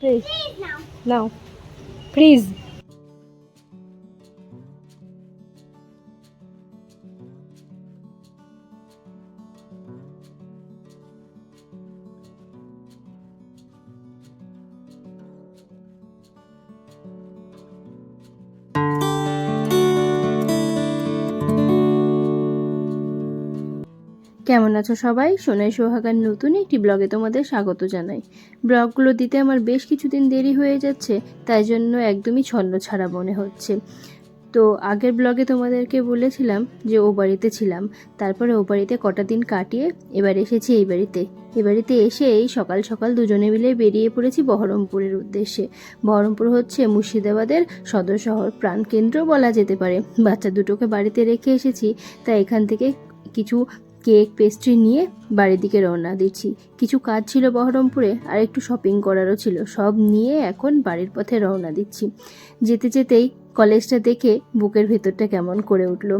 Please. Please não. Não. Please. কেমন আছো সবাই? সোনাই সোহাগার নতুন একটি ব্লগে তোমাদের স্বাগত জানাই। ব্লগগুলো দিতে আমার বেশ কিছুদিন দেরি হয়ে যাচ্ছে, তাই জন্য একদমই ছন্ন ছাড়া মনে হচ্ছে। তো আগের ব্লগে তোমাদেরকে বলেছিলাম যে ও বাড়িতে ছিলাম, তারপরে ও বাড়িতে কটা দিন কাটিয়ে এবার এসেছি এই বাড়িতে। এ বাড়িতে এসে এই সকাল সকাল দুজনে মিলে বেরিয়ে পড়েছি বহরমপুরের উদ্দেশ্যে। বহরমপুর হচ্ছে মুর্শিদাবাদের সদর শহর, প্রাণকেন্দ্র বলা যেতে পারে। বাচ্চা দুটোকে বাড়িতে রেখে এসেছি, তাই এখান থেকে কিছু কেক পেস্ট্রি নিয়ে বাড়ির দিকে রওনা দিচ্ছি। কিছু কাজ ছিল বহরমপুরে, আর একটু শপিং করারও ছিল। সব নিয়ে এখন বাড়ির পথে রওনা দিচ্ছি। যেতে যেতেই কলেজটা দেখে বুকের ভেতরটা কেমন করে উঠল।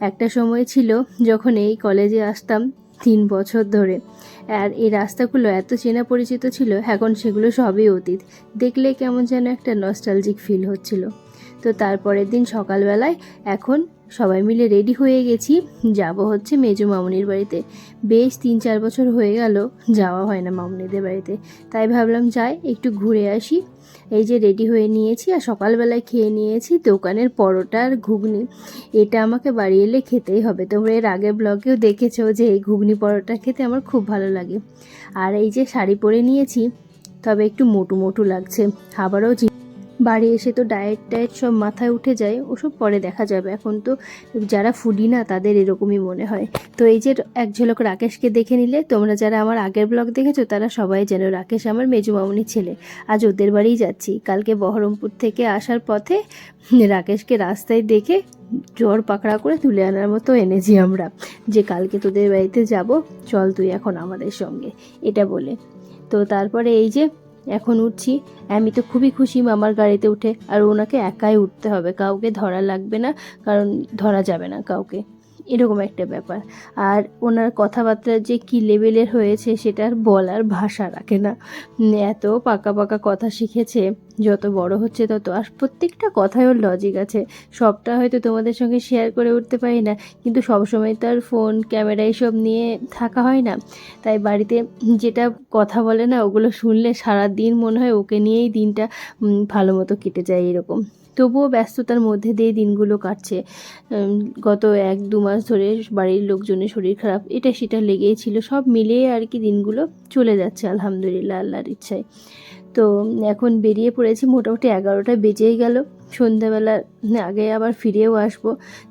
একটা সময় ছিল যখন এই কলেজে আসতাম তিন বছর ধরে। আর এই রাস্তাগুলো এত চেনা পরিচিত ছিল, এখন সেগুলো সবই অতীত। দেখলে কেমন যেন একটা নস্টালজিক ফিল হচ্ছিল। তো তারপরের দিন সকালবেলায় এখন সবাই মিলে রেডি হয়ে গেছি। যাব হচ্ছে মেজো মামনির বাড়িতে। বেশ তিন চার বছর হয়ে গেল, যাওয়া হয় না মামনিদের বাড়িতে। তাই ভাবলাম যাই, একটু ঘুরে আসি। এই যে রেডি হয়ে নিয়েছি আর সকালবেলায় খেয়ে নিয়েছি দোকানের পরোটা আর ঘুগনি। এটা আমাকে বাড়ি এলে খেতেই হবে। তোমরা এর আগের ব্লগেও দেখেছ যে এই ঘুগনি পরোটা খেতে আমার খুব ভালো লাগে। আর এই যে শাড়ি পরে নিয়েছি, তবে একটু মোটু মোটু লাগছে। আবারও বাড়ি এসে তো ডায়েট টায়েট সব মাথায় উঠে যায়, ওসব পরে দেখা যাবে। এখন তো যারা ফুডি না, তাদের এরকমই মনে হয়। তো এই যে এক ঝলক রাকেশকে দেখে নিলে, তোমরা যারা আমার আগের ব্লগ দেখেছ, তারা সবাই যেন রাকেশ আমার মেজু মামুনির ছেলে। আজ ওদের বাড়িই যাচ্ছি। কালকে বহরমপুর থেকে আসার পথে রাকেশকে রাস্তায় দেখে জ্বর পাকড়া করে তুলে আনার মতো এনেছি আমরা। যে কালকে তোদের বাড়িতে যাব, চল তুই এখন আমাদের সঙ্গে। এটা বলে। তো তারপরে এই যে এখন উঠছি। আমি তো খুবই খুশি মামার গাড়িতে উঠে। আর ওনাকে একাই উঠতে হবে। কাউকে ধরা লাগবে না, কারণ ধরা যাবে না কাউকে। এরকম একটা ব্যাপার। আর ওনার কথাবার্তা যে কী লেভেলের হয়েছে সেটার বলার ভাষা রাখে না। এত পাকা পাকা কথা শিখেছে, যত বড় হচ্ছে তত। আর প্রত্যেকটা কথায় ওর লজিক আছে। সবটা হয়তো তোমাদের সঙ্গে শেয়ার করে উঠতে পারি না, কিন্তু সবসময় তো আর ফোন ক্যামেরা এইসব নিয়ে থাকা হয় না। তাই বাড়িতে যেটা কথা বলে না, ওগুলো শুনলে সারা দিন মনে হয় ওকে নিয়েই দিনটা ভালো মতো কেটে যায় এরকম। তবুও ব্যস্ততার মধ্যে দিয়ে দিনগুলো কাটছে। গত এক দু মাস ধরে বাড়ির লোকজনের শরীর খারাপ, এটা সেটা লেগেই ছিল। সব মিলিয়ে আর কি দিনগুলো চলে যাচ্ছে, আলহামদুলিল্লাহ, আল্লাহর ইচ্ছায়। তো এখন বেরিয়ে পড়েছি, মোটামুটি এগারোটা বেজেই গেল। সন্ধ্যাবেলা আগে আবার ফিরেও আসব।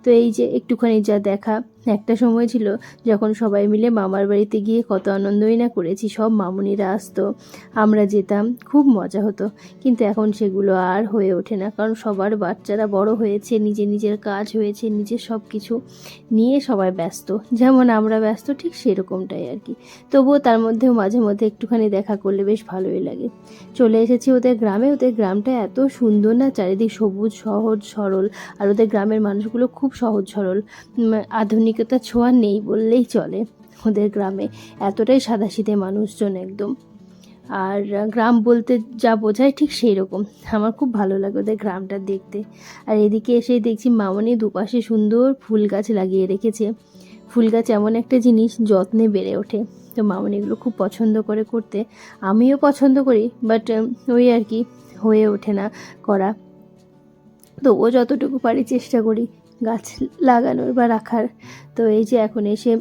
তো এই যে একটুখানি যা দেখা, একটা সময় ছিল যখন সবাই মিলে মামার বাড়িতে গিয়ে কত আনন্দই না করেছি, সব মামুনিরা আসতো, আমরা যেতাম, খুব মজা হতো। কিন্তু এখন সেগুলো আর হয়ে ওঠে না, কারণ সবার বাচ্চারা বড় হয়েছে, নিজে নিজের কাজ হয়েছে, নিজের সব কিছু নিয়ে সবাই ব্যস্ত। যেমন আমরা ব্যস্ত, ঠিক সেরকমটাই আর কি। তবুও তার মধ্যেও মাঝে মধ্যে একটুখানি দেখা করলে বেশ ভালোই লাগে। চলে এসেছি ওদের গ্রামে, ওদের গ্রামটা এত সুন্দর না, চারিদিক সবুজ, সহজ, সরল আর ওদের গ্রামের মানুষগুলো খুব সহজ, সরল। আধুনিকতা ছোঁয়া নেই বললেই চলে ওদের গ্রামে। এতটাই সাদাসিধে মানুষজন একদম। আর গ্রাম বলতে যা বোঝায় ঠিক সেই রকম আমার খুব ভালো লাগে ওদের গ্রামটা দেখতে। আর এদিকে এসেই দেখছি মামনি দুপাশে সুন্দর ফুল গাছ লাগিয়ে রেখেছে। ফুল গাছ এমন একটা জিনিস যত্নে বেড়ে ওঠে। তো মামনি এগুলো খুব পছন্দ করে করতে। আমিও পছন্দ করি, বাট ওই আর কি, হয়ে ওঠে না করা। তো ও যতটুকু পারি চেষ্টা করি গাছ লাগানোর বা রাখার। তো এই যে এখন এসে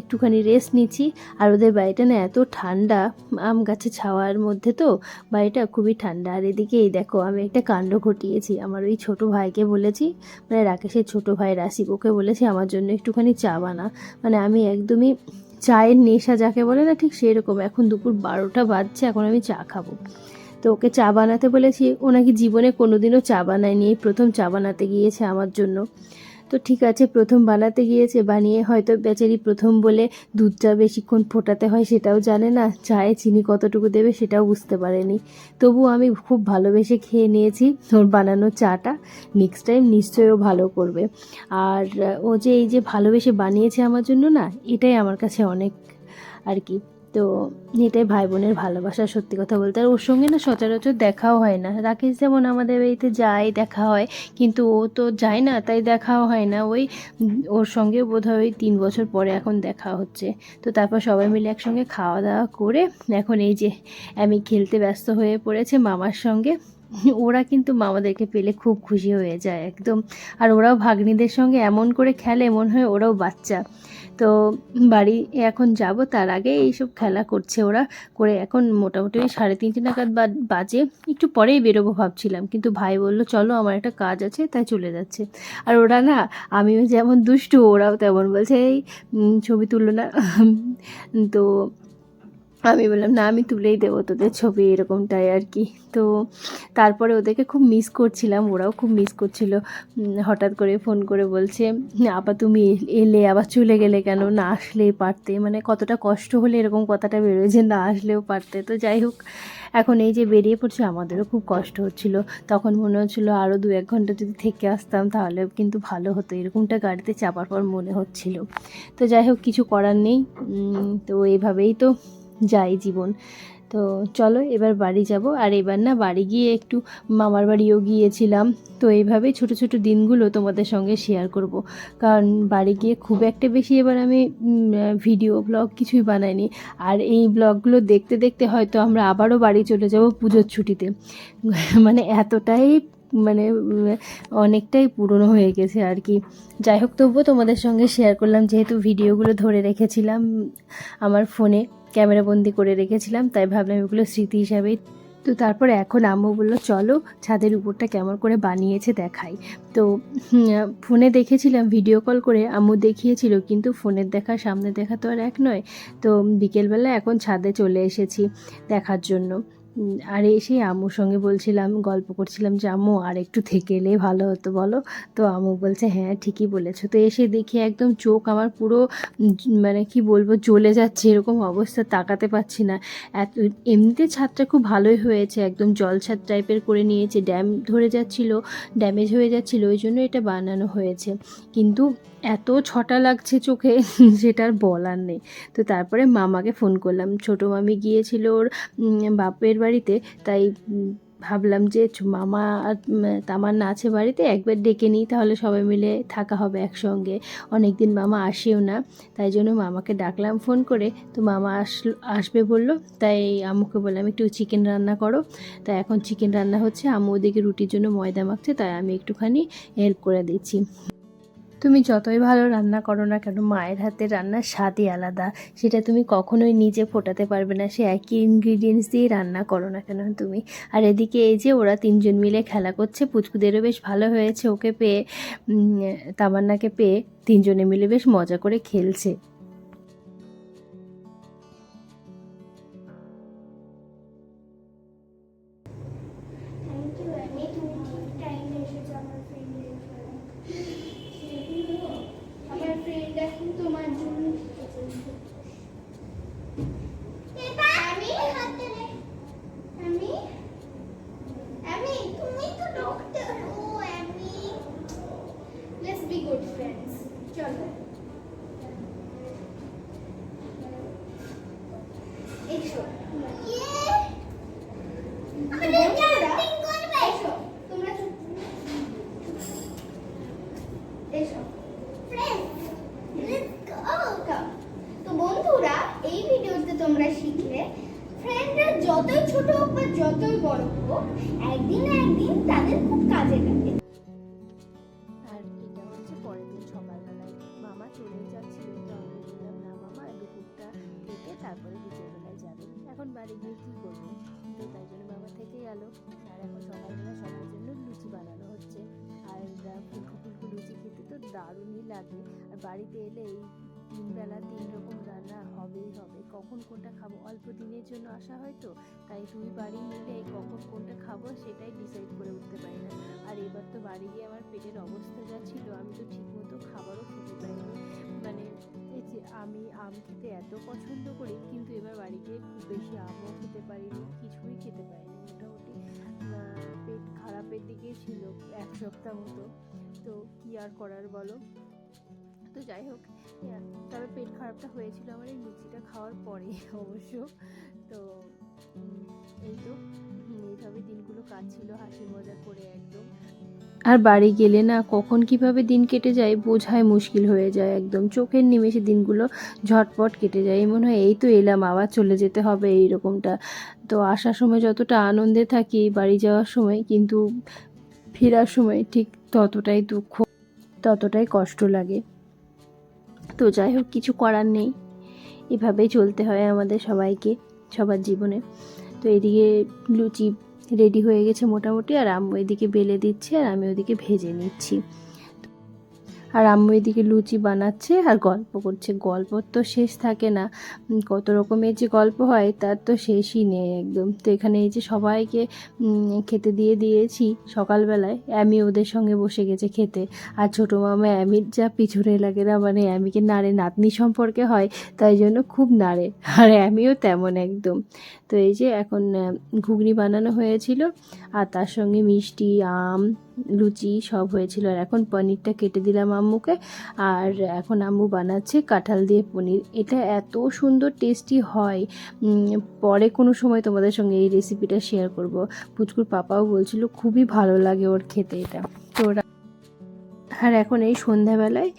একটুখানি রেস্ট নিচ্ছি। আর ওদের বাড়িটা না এত ঠান্ডা, আম গাছে ছাওয়ার মধ্যে তো বাড়িটা খুবই ঠান্ডা। আর এদিকে এই দেখো, আমি একটা কাণ্ড ঘটিয়েছি। আমার ওই ছোট ভাইকে বলেছি মানে রাকেশের ছোট ভাই রাসিব ওকে বলেছি, আমার জন্য একটুখানি চা বানা। মানে আমি একদমই চায়ের নেশা যাকে বলে না ঠিক সেরকম। এখন দুপুর বারোটা বাজছে, এখন আমি চা খাব। তো ওকে চা বানাতে বলেছি। ও নাকি জীবনে কোনোদিনও চা বানায়নি। এই প্রথম চা বানাতে গিয়েছে আমার জন্য। তো ঠিক আছে, প্রথম বানাতে গিয়েছে, বানিয়ে হয়তো বেচারি প্রথম বলে দুধটা বেশিক্ষণ ফোটাতে হয় সেটাও জানে না। চায়ে চিনি কতটুকু দেবে সেটাও বুঝতে পারেনি। তবু আমি খুব ভালোবেসে খেয়ে নিয়েছি ওর বানানো চাটা। নেক্সট টাইম নিশ্চয়ই ও ভালো করবে। আর ও যে এই যে ভালোবেসে বানিয়েছে আমার জন্য না, এটাই আমার কাছে অনেক আর কি। তো এটাই ভাই বোনের ভালোবাসা, সত্যি কথা বলতে। আর ওর সঙ্গে না সচরাচর দেখাও হয় না। রাকেশ যেমন আমাদের বাড়িতে যায়, দেখা হয়, কিন্তু ও তো যায় না, তাই দেখাও হয় না। ওই ওর সঙ্গে বোধ হয় ওই তিন বছর পরে এখন দেখা হচ্ছে। তো তারপর সবাই মিলে একসঙ্গে খাওয়া দাওয়া করে, এখন এই যে আমি খেলতে ব্যস্ত হয়ে পড়েছে মামার সঙ্গে। ওরা কিন্তু মামাদেরকে পেলে খুব খুশি হয়ে যায় একদম। আর ওরাও ভাগ্নিদের সঙ্গে এমন করে খেলে মনে হয় ওরাও বাচ্চা। তো বাড়ি এখন যাব, তার আগে এইসব খেলা করছে ওরা। করে এখন মোটামুটি ওই সাড়ে তিনটে নাগাদ বাজে, একটু পরেই বেরোবো ভাবছিলাম। কিন্তু ভাই বলল, চলো, আমার একটা কাজ আছে। তাই চলে যাচ্ছে। আর ওরা না, আমিও যেমন দুষ্টু, ওরাও তেমন বলছে, এই ছবি তুললো না। তো আমি বললাম, না, আমি তুলেই দেবো তোদের ছবি, এরকমটাই আর কি। তো তারপরে ওদেরকে খুব মিস করছিলাম, ওরাও খুব মিস করছিল। হঠাৎ করে ফোন করে বলছে আবার তুমি এলে, আবার চলে গেলে কেন? না আসলেই পারতে। মানে কতটা কষ্ট হলে এরকম কথাটা বেরোয় যে, না আসলেও পারতে। তো যাই হোক, এখন এই যে বেরিয়ে পড়ছে, আমাদেরও খুব কষ্ট হচ্ছিল। তখন মনে হচ্ছিল আরও দু এক ঘণ্টা যদি থেকে আসতাম তাহলে কিন্তু ভালো হতো, এরকমটা গাড়িতে চাপার পর মনে হচ্ছিল। তো যাই হোক, কিছু করার নেই। তো এইভাবেই তো যাই জীবন। তো চলো এবার বাড়ি যাব। আর এবার না বাড়ি গিয়ে একটু মামার বাড়িও গিয়েছিলাম। তো এইভাবেই ছোট ছোট দিনগুলো তোমাদের সঙ্গে শেয়ার করব। কারণ বাড়ি গিয়ে খুব একটা বেশি এবার আমি ভিডিও ব্লগ কিছুই বানাইনি। আর এই ব্লগগুলো দেখতে দেখতে হয়তো আমরা আবারও বাড়ি চলে যাব পুজোর ছুটিতে। মানে এতটাই মানে অনেকটাই পুরনো হয়ে গেছে আর কি। যাই হোক, তবুও তোমাদের সঙ্গে শেয়ার করলাম। যেহেতু ভিডিওগুলো ধরে রেখেছিলাম আমার ফোনে ক্যামেরা বন্দি করে রেখেছিলাম, তাই ভাবলাম এগুলো স্মৃতি হিসাবেই তো তারপর এখন আম্মু বলল, চলো ছাদের উপরটা কেমন করে বানিয়েছে দেখাই। তো ফোনে দেখেছিলাম ভিডিও কল করে আম্মু দেখিয়েছিল, কিন্তু ফোনের দেখা, সামনে দেখা তো আর এক নয়। তো বিকেলবেলা এখন ছাদে চলে এসেছি দেখার জন্য। আর এসে আম্মুর সঙ্গে বলছিলাম, গল্প করছিলাম যে, আম্মু, আর একটু থেকে এলে ভালো হতো বলো? তো আম্মু বলছে হ্যাঁ ঠিকই বলেছ। তো এসে দেখি একদম চোখ আমার পুরো মানে কি বলব, জ্বলে যাচ্ছে, এরকম অবস্থা, তাকাতে পাচ্ছি না। এত, এমনিতে ছাদটা খুব ভালোই হয়েছে, একদম জল ছাদ টাইপের করে নিয়েছে, ড্যাম ধরে যাচ্ছিল, ড্যামেজ হয়ে যাচ্ছিল, ওই জন্য এটা বানানো হয়েছে। কিন্তু এত ছটা লাগছে চোখে, সেটা আর বলার নেই। তো তারপরে মামাকে ফোন করলাম, ছোটো মামি গিয়েছিল ওর বাপের বাড়িতে, তাই ভাবলাম যে মামা আর তামান্না আছে বাড়িতে, একবার ডেকে নিই, তাহলে সবাই মিলে থাকা হবে একসঙ্গে। অনেক দিন মামা আসেও না, তাই জন্য মামাকে ডাকলাম ফোন করে, তো মামা আসলো, আসবে বলল, তাই আম্মুকে বললাম, একটু চিকেন রান্না করো। তাই এখন চিকেন রান্না হচ্ছে, আম্মু ওদিকে রুটির জন্য ময়দা মাখছে, তাই আমি একটুখানি হেল্প করে দিচ্ছি। তুমি যতই ভালো রান্না করো না কেন, মায়ের হাতে রান্নার স্বাদই আলাদা। সেটা তুমি কখনোই নিজে ফোটাতে পারবে না, সে একই ইনগ্রিডিয়েন্টস দিয়ে রান্না করো না কেন তুমি। আর এদিকে এই যে ওরা তিনজন মিলে খেলা করছে, পুচকুদেরও বেশ ভালো হয়েছে। ওকে পেয়ে তামান্নাকে পেয়ে তিনজনে মিলে বেশ মজা করে খেলছে। বাড়িতে এলে এই তিন রকম রান্না হবেই হবে। কখন কোনটা খাব? অল্প দিনের জন্য আসা হয় তো, তাই দুই বাড়ি মিলে কখন কোনটা খাব সেটাই ডিসাইড করে উঠতে পারি না। আর এবার তো বাড়ি গিয়ে আমার পেটের অবস্থা যা ছিল, আমি তো ঠিকমতো খাবারও খেতে পারিনি। মানে এই যে আমি আম খেতে এত পছন্দ করি, কিন্তু এবার বাড়ি গিয়ে খুব বেশি আমও খেতে পারিনি, কিছুই খেতে পারিনি মোটামুটি। পেট খারাপের দিকেই ছিল এক সপ্তাহ মতো। তো কি আর করার বলো? তো যাই হোক তবে পেট খারাপটা হয়েছিল আমার এই লুচিটা খাওয়ার পরে অবশ্য। তো এই তো এইভাবে দিনগুলো কাটছিল হাসি মজা করে একদম। আর বাড়ি গেলে না কখন কীভাবে দিন কেটে যায় বোঝায় মুশকিল হয়ে যায় একদম। চোখের নিমেষে দিনগুলো ঝটপট কেটে যায়। মনে হয় এই তো এলাম, আবার চলে যেতে হবে এই রকমটা তো আসার সময় যতটা আনন্দে থাকি বাড়ি যাওয়ার সময়, কিন্তু ফেরার সময় ঠিক ততটাই দুঃখ, ততটাই কষ্ট লাগে। তো যাই হোক, কিছু করার নেই। এভাবেই চলতে হয় আমাদের সবাইকে, সবার জীবনে। তো এদিকে লুচি রেডি হয়ে গেছে মোটামুটি, আর আম্মু এদিকে বেলে দিচ্ছে আর আমি ওদিকে ভেজে নিচ্ছি। আর আম্মু এদিকে লুচি বানাচ্ছে আর গল্প করছে। গল্প তো শেষ থাকে না। কত রকমের যে গল্প হয়, তার তো শেষই নেই একদম। তো এখানে এই যে সবাইকে খেতে দিয়ে দিয়েছি সকালবেলায় আমি ওদের সঙ্গে বসে গেছে খেতে। আর ছোটো মামা অ্যামির যা পিছনে লাগে না মানে অ্যামিকে নাড়ে, নাতনি সম্পর্কে হয়, তাই জন্য খুব নাড়ে। আর অ্যামিও তেমন একদম। তো এই যে এখন ঘুগনি বানানো হয়েছিল, আর তার সঙ্গে মিষ্টি, আম লুচি সব হয়েছিল আর এখন পনিরটা কেটে দিলাম আম্মুকে। আর এখন আম্মু বানাচ্ছে কাঁঠাল দিয়ে পনির। এটা এত সুন্দর টেস্টি হয়। পরে কোনো সময় তোমাদের সঙ্গে এই রেসিপিটা শেয়ার করব। পুচকুর পাপাও বলছিল, খুবই ভালো লাগে ওর খেতে এটা। তো আর এখন এই সন্ধ্যাবেলায়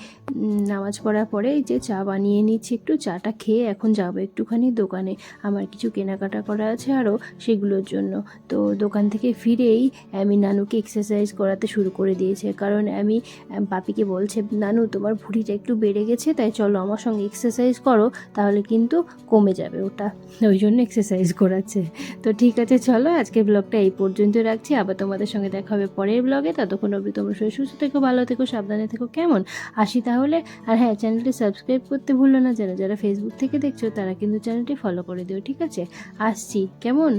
নামাজ পড়ার পরে যে চা বানিয়ে নিচ্ছি, একটু চাটা খেয়ে এখন যাব একটুখানি দোকানে। আমার কিছু কেনাকাটা করা আছে আরও সেগুলোর জন্য। তো দোকান থেকে ফিরেই আমি নানুকে এক্সারসাইজ করাতে শুরু করে দিয়েছে। কারণ আমি পাপিকে বলছে, নানু, তোমার ভুঁড়িটা একটু বেড়ে গেছে, তাই চলো আমার সঙ্গে এক্সারসাইজ করো, তাহলে কিন্তু কমে যাবে ওটা। ওই জন্য এক্সারসাইজ করাচ্ছে। তো ঠিক আছে, চলো আজকের ব্লগটা এই পর্যন্ত রাখছি। আবার তোমাদের সঙ্গে দেখা হবে পরের ব্লগে ততক্ষণ অবধি তোমরা সবাই সুস্থ থেকো, ভালো থেকো সাবধানে থেকো, কেমন? আসি তাহলে? আর হ্যাঁ চ্যানেলটি সাবস্ক্রাইব করতে ভুলো না যেন, যারা ফেসবুক থেকে দেখছ তারা কিন্তু চ্যানেলটি ফলো করে দিও, ঠিক আছে? আসছি, কেমন?